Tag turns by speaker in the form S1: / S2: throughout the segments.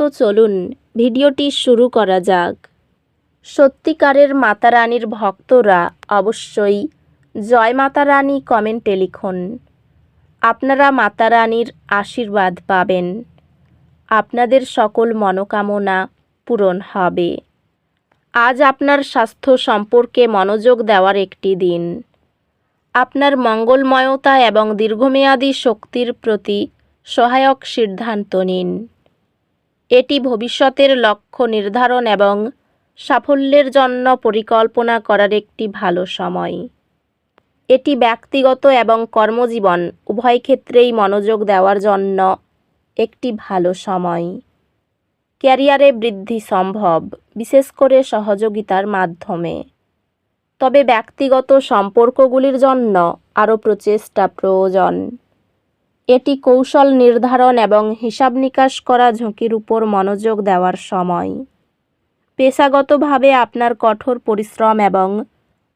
S1: তো চলুন, ভিডিওটি শুরু করা যাক। সত্যিকারের মাতা রানীর ভক্তরা অবশ্যই জয় মাতা রানী কমেন্টে লিখুন। আপনারা মাতা রানীর আশীর্বাদ পাবেন। আপনাদের সকল মনোকামনা পূরণ হবে। আজ আপনার স্বাস্থ্য সম্পর্কে মনোযোগ দেওয়ার একটি দিন। আপনার মঙ্গলময়তা এবং দীর্ঘমেয়াদী শক্তির প্রতি সহায়ক সিদ্ধান্ত নিন। এটি ভবিষ্যতের লক্ষ্য নির্ধারণ এবং সাফল্যের জন্য পরিকল্পনা করার একটি ভালো সময়। এটি ব্যক্তিগত এবং কর্মজীবন উভয় ক্ষেত্রেই মনোযোগ দেওয়ার জন্য একটি ভালো সময়। ক্যারিয়ারে বৃদ্ধি সম্ভব, বিশেষ করে সহযোগিতার মাধ্যমে। তবে ব্যক্তিগত সম্পর্কগুলির জন্য আরও প্রচেষ্টা প্রয়োজন। এটি কৌশল নির্ধারণ এবং হিসাব নিকাশ করা ঝুঁকির উপর মনোযোগ দেওয়ার সময়। পেশাগতভাবে আপনার কঠোর পরিশ্রম এবং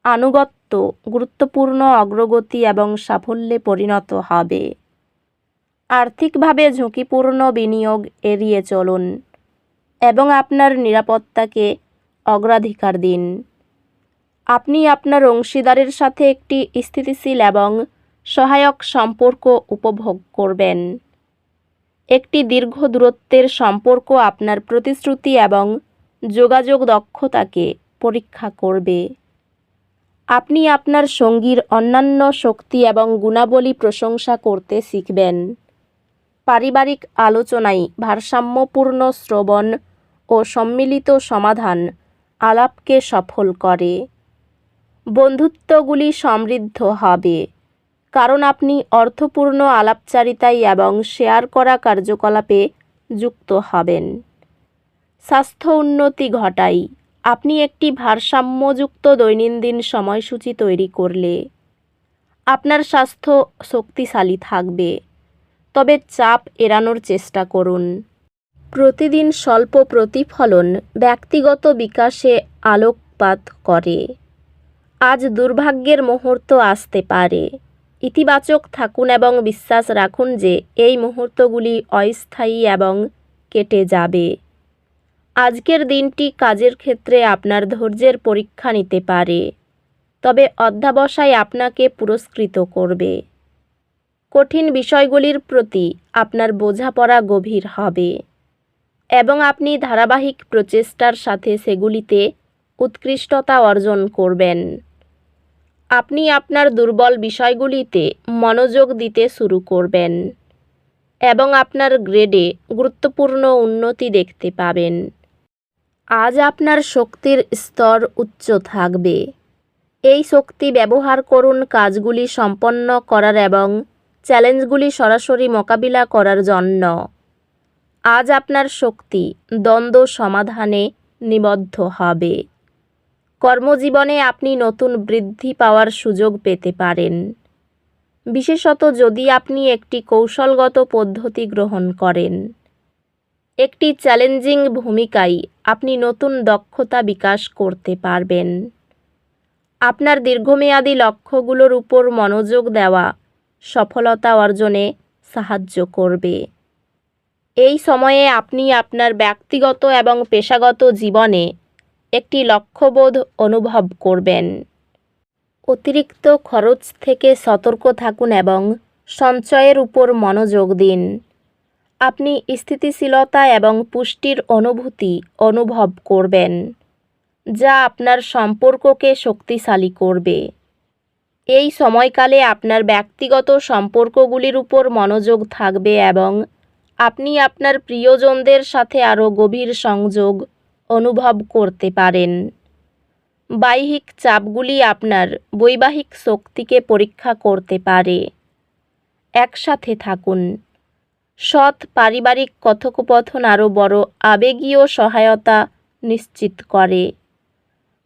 S1: আনুগত্য গুরুত্বপূর্ণ অগ্রগতি এবং সাফল্যে পরিণত হবে। আর্থিকভাবে ঝুঁকিপূর্ণ বিনিয়োগ এড়িয়ে চলুন এবং আপনার নিরাপত্তাকে অগ্রাধিকার দিন। আপনি আপনার অংশীদারের সাথে একটি স্থিতিশীল এবং সহায়ক সম্পর্ক উপভোগ করবেন। একটি দীর্ঘ দূরত্বের সম্পর্ক আপনার প্রতিশ্রুতি এবং যোগাযোগ দক্ষতাকে পরীক্ষা করবে। আপনি আপনার সঙ্গীর অন্যান্য শক্তি এবং গুণাবলী প্রশংসা করতে শিখবেন। পারিবারিক আলোচনায় ভারসাম্যপূর্ণ শ্রবণ ও সম্মিলিত সমাধান আলাপকে সফল করে। বন্ধুত্বগুলি সমৃদ্ধ হবে। কারণ আপনি অর্থপূর্ণ আলাপচারিতায় এবং শেয়ার করা কার্যকলাপে যুক্ত হবেন। স্বাস্থ্য উন্নতি ঘটাই। আপনি একটি ভারসাম্যযুক্ত দৈনন্দিন সময়সূচি তৈরি করলে আপনার স্বাস্থ্য শক্তিশালী থাকবে। তবে চাপ এড়ানোর চেষ্টা করুন। প্রতিদিন স্বল্প প্রতিফলন ব্যক্তিগত বিকাশে আলোকপাত করে। আজ দুর্ভাগ্যের মুহূর্ত আসতে পারে। ইতিবাচক থাকুন এবং বিশ্বাস রাখুন যে এই মুহূর্তগুলি অস্থায়ী এবং কেটে যাবে। আজকের দিনটি কাজের ক্ষেত্রে আপনার ধৈর্যের পরীক্ষা নিতে পারে, তবে অধ্যাবসায় আপনাকে পুরস্কৃত করবে। কঠিন বিষয়গুলির প্রতি আপনার বোঝাপড়া গভীর হবে এবং আপনি ধারাবাহিক প্রচেষ্টার সাথে সেগুলিতে উৎকৃষ্টতা অর্জন করবেন। আপনি আপনার দুর্বল বিষয়গুলিতে মনোযোগ দিতে শুরু করবেন এবং আপনার গ্রেডে গুরুত্বপূর্ণ উন্নতি দেখতে পাবেন। আজ আপনার শক্তির স্তর উচ্চ থাকবে। এই শক্তি ব্যবহার করুন কাজগুলি সম্পন্ন করার এবং চ্যালেঞ্জগুলি সরাসরি মোকাবিলা করার জন্য। আজ আপনার শক্তি দ্বন্দ্ব সমাধানে নিবদ্ধ হবে। কর্মজীবনে আপনি নতুন বৃদ্ধি পাওয়ার সুযোগ পেতে পারেন। বিশেষত যদি আপনি একটি কৌশলগত পদ্ধতি গ্রহণ করেন। একটি চ্যালেঞ্জিং ভূমিকায় আপনি নতুন দক্ষতা বিকাশ করতে পারবেন। আপনার দীর্ঘমেয়াদী লক্ষ্যগুলোর উপর মনোযোগ দেওয়া সফলতা অর্জনে সাহায্য করবে। এই সময়ে আপনি আপনার ব্যক্তিগত এবং পেশাগত জীবনে একটি লক্ষ্যবোধ অনুভব করবেন। অতিরিক্ত খরচ থেকে সতর্ক থাকুন এবং সঞ্চয়ের উপর মনোযোগ দিন। আপনি স্থিতিশীলতা এবং পুষ্টির অনুভূতি অনুভব করবেন, যা আপনার সম্পর্ককে শক্তিশালী করবে। এই সময়কালে আপনার ব্যক্তিগত সম্পর্কগুলির উপর মনোযোগ থাকবে এবং আপনি আপনার প্রিয়জনদের সাথে আরও গভীর সংযোগ অনুভব করতে পারেন। বাহ্যিক চাপগুলি আপনার বৈবাহিক শক্তিকে পরীক্ষা করতে পারে। একসাথে থাকুন। সৎ পারিবারিক কথোপকথন আরও বড় আবেগীয় সহায়তা নিশ্চিত করে।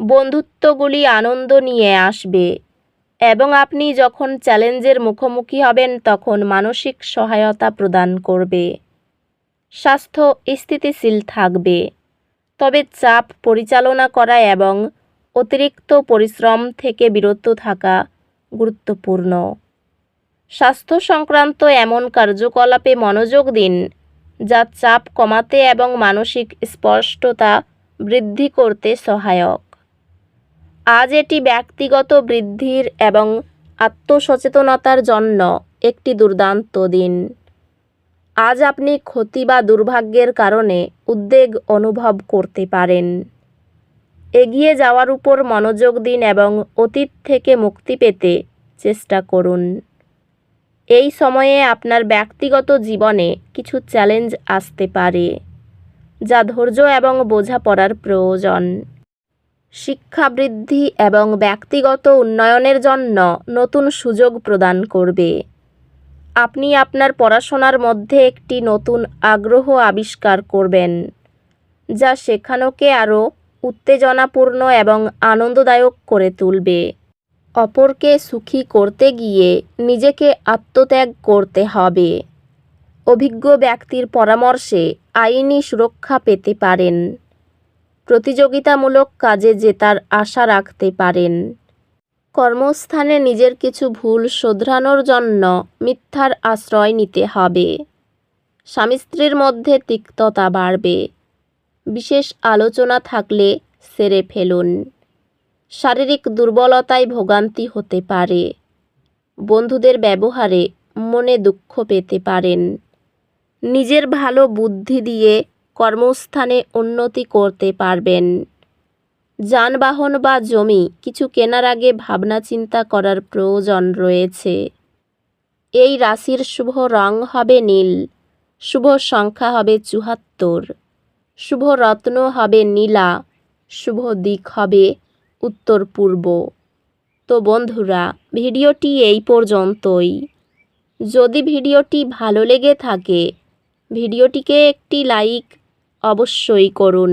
S1: বন্ধুত্বগুলি আনন্দ নিয়ে আসবে এবং আপনি যখন চ্যালেঞ্জের মুখোমুখি হবেন তখন মানসিক সহায়তা প্রদান করবে। স্বাস্থ্য স্থিতিশীল থাকবে। তবে চাপ পরিচালনা করা এবং অতিরিক্ত পরিশ্রম থেকে বিরত থাকা গুরুত্বপূর্ণ। স্বাস্থ্য সংক্রান্ত এমন কার্যকলাপে মনোযোগ দিন, যা চাপ কমাতে এবং মানসিক স্পষ্টতা বৃদ্ধি করতে সহায়ক। আজ এটি ব্যক্তিগত বৃদ্ধির এবং আত্মসচেতনতার জন্য একটি দুর্দান্ত দিন। আজ আপনি ক্ষতি বা দুর্ভাগ্যের কারণে উদ্বেগ অনুভব করতে পারেন। এগিয়ে যাওয়ার উপর মনোযোগ দিন এবং অতীত থেকে মুক্তি পেতে চেষ্টা করুন। এই সময়ে আপনার ব্যক্তিগত জীবনে কিছু চ্যালেঞ্জ আসতে পারে, যা ধৈর্য এবং বোঝাপড়ার প্রয়োজন। শিক্ষা বৃদ্ধি এবং ব্যক্তিগত উন্নয়নের জন্য নতুন সুযোগ প্রদান করবে। আপনি আপনার পড়াশোনার মধ্যে একটি নতুন আগ্রহ আবিষ্কার করবেন, যা শেখানোকে আরও উত্তেজনাপূর্ণ এবং আনন্দদায়ক করে তুলবে। অপরকে সুখী করতে গিয়ে নিজেকে আত্মত্যাগ করতে হবে। অভিজ্ঞ ব্যক্তির পরামর্শে আইনি সুরক্ষা পেতে পারেন। প্রতিযোগিতামূলক কাজে জেতার আশা রাখতে পারেন। কর্মস্থানে নিজের কিছু ভুল শোধরানোর জন্য মিথ্যার আশ্রয় নিতে হবে। স্বামী স্ত্রীর মধ্যে তিক্ততা বাড়বে। বিশেষ আলোচনা থাকলে সেরে ফেলুন। শারীরিক দুর্বলতায় ভোগান্তি হতে পারে। বন্ধুদের ব্যবহারে মনে দুঃখ পেতে পারেন। নিজের ভালো বুদ্ধি দিয়ে কর্মস্থানে উন্নতি করতে পারবেন। যানবাহন বা জমি, কিছু কেনার আগে ভাবনা চিন্তা করার প্রয়োজন রয়েছে। এই রাশির শুভ রং হবে নীল, শুভ সংখ্যা হবে চুহাত্তর শুভ রত্ন হবে নীলা, শুভ দিক হবে উত্তর পূর্ব। তো বন্ধুরা, ভিডিওটি এই পর্যন্তই। যদি ভিডিওটি ভালো লেগে থাকে, ভিডিওটিকে একটি লাইক অবশ্যই করুন।